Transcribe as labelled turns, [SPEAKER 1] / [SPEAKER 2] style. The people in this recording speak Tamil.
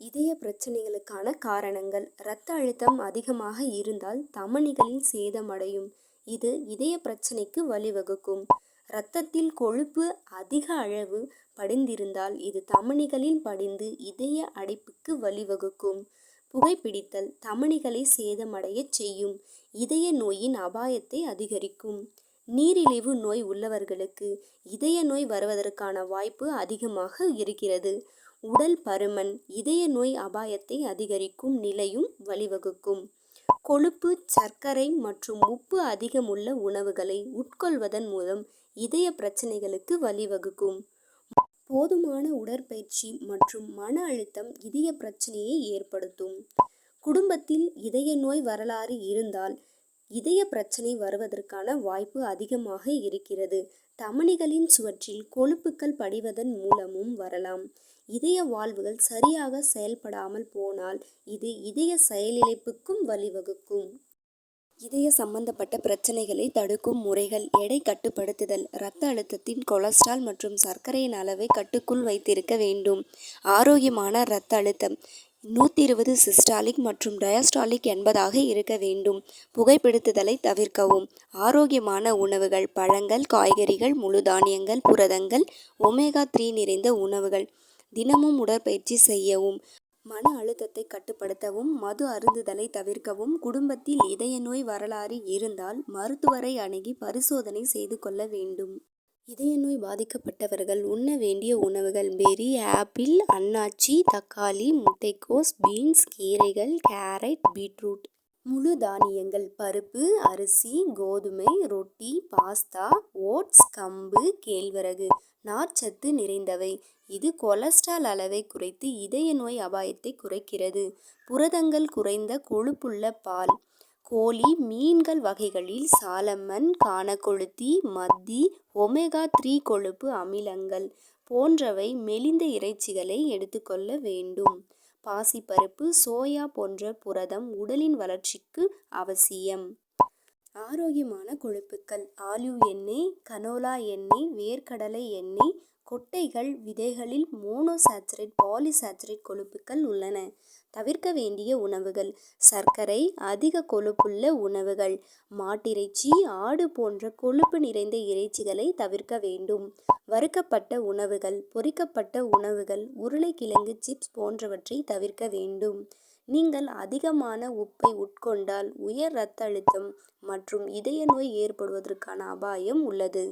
[SPEAKER 1] இதய பிரச்சனைகளுக்கான காரணங்கள். இரத்த அழுத்தம் அதிகமாக இருந்தால் தமனிகளில் சேதமடையும். இது இதய பிரச்சனைக்கு வழிவகுக்கும். இரத்தத்தில் கொழுப்பு அதிக அளவு படிந்திருந்தால் இது தமனிகளில் படிந்து இதய அடைப்புக்கு வழிவகுக்கும். புகைப்பிடித்தல் தமனிகளை சேதமடையச் செய்யும். இதய நோயின் அபாயத்தை அதிகரிக்கும். நீரிழிவு நோய் உள்ளவர்களுக்கு இதய நோய் வருவதற்கான வாய்ப்பு அதிகமாக இருக்கிறது. உடல் பருமன் இதய நோய் அபாயத்தை அதிகரிக்கும் நிலையும் வழிவகுக்கும். கொழுப்பு சர்க்கரை மற்றும் உப்பு அதிகமுள்ள உணவுகளை உட்கொள்வதன் மூலம் இதய பிரச்சனைகளுக்கு வழிவகுக்கும். போதுமான உடற்பயிற்சி மற்றும் மன அழுத்தம் இதய பிரச்சனையை ஏற்படுத்தும். குடும்பத்தில் இதய நோய் வரலாறு இருந்தால் இதய பிரச்சனை வருவதற்கான வாய்ப்பு அதிகமாக இருக்கிறது. தமனிகளின் சுவற்றில் கொழுப்புக்கள் படிவதன் மூலமும் வரலாம். இதய வாழ்வுகள் சரியாக செயல்படாமல் போனால் இது இதய செயலிழப்புக்கும் வழிவகுக்கும். இதய சம்பந்தப்பட்ட பிரச்சனைகளை தடுக்கும் முறைகள் எடை கட்டுப்படுத்துதல் இரத்த அழுத்தத்தின் கொலஸ்ட்ரால் மற்றும் சர்க்கரையின் அளவை கட்டுக்குள் வைத்திருக்க வேண்டும். ஆரோக்கியமான இரத்த அழுத்தம். நூற்றி இருபது சிஸ்டாலிக் மற்றும் டயஸ்டாலிக் என்பதாக இருக்க வேண்டும். புகைப்பிடித்துதலை தவிர்க்கவும். ஆரோக்கியமான உணவுகள் பழங்கள் காய்கறிகள் முழு தானியங்கள் புரதங்கள் ஒமேகா த்ரீ நிறைந்த உணவுகள். தினமும் உடற்பயிற்சி செய்யவும் மன அழுத்தத்தை கட்டுப்படுத்தவும் மது அருந்துதலை தவிர்க்கவும் குடும்பத்தில் இதய நோய் வரலாறு இருந்தால் மருத்துவரை அணுகி பரிசோதனை செய்து கொள்ள வேண்டும். இதய நோய் பாதிக்கப்பட்டவர்கள் உண்ண வேண்டிய உணவுகள் பெரி ஆப்பிள் அன்னாச்சி தக்காளி முட்டைக்கோஸ் பீன்ஸ் கீரைகள் கேரட் பீட்ரூட். முழு தானியங்கள் பருப்பு அரிசி கோதுமை ரொட்டி பாஸ்தா ஓட்ஸ் கம்பு கேழ்வரகு நார்ச்சத்து நிறைந்தவை. இது கொலஸ்ட்ரால் அளவை குறைத்து இதய நோய் அபாயத்தை குறைக்கிறது. புரதங்கள் குறைந்த கொழுப்புள்ள பால் கோழி மீன்கள் வகைகளில் சாலமன் கானக்கொழுத்தி மத்தி ஒமேகா த்ரீ கொழுப்பு அமிலங்கள் போன்றவை மெலிந்த இறைச்சிகளை எடுத்துக்கொள்ள வேண்டும். பாசிப்பருப்பு சோயா போன்ற புரதம் உடலின் வளர்ச்சிக்கு அவசியம். ஆரோக்கியமான கொழுப்புக்கள் ஆலிவ் எண்ணெய் கனோலா எண்ணெய் வேர்க்கடலை எண்ணெய் கொட்டைகள் விதைகளில் மோனோசாச்சுரேட் பாலிசாச்சுரேட் கொழுப்புக்கள் உள்ளன. தவிர்க்க வேண்டிய உணவுகள் சர்க்கரை அதிக கொழுப்புள்ள உணவுகள் மாட்டிறைச்சி ஆடு போன்ற கொழுப்பு நிறைந்த இறைச்சிகளை தவிர்க்க வேண்டும். வறுக்கப்பட்ட உணவுகள் பொரிக்கப்பட்ட உணவுகள் உருளைக்கிழங்கு சிப்ஸ் போன்றவற்றை தவிர்க்க வேண்டும். நீங்கள் அதிகமான உப்பை உட்கொண்டால் உயர் இரத்த அழுத்தம் மற்றும் இதய நோய் ஏற்படுவதற்கான அபாயம் உள்ளது.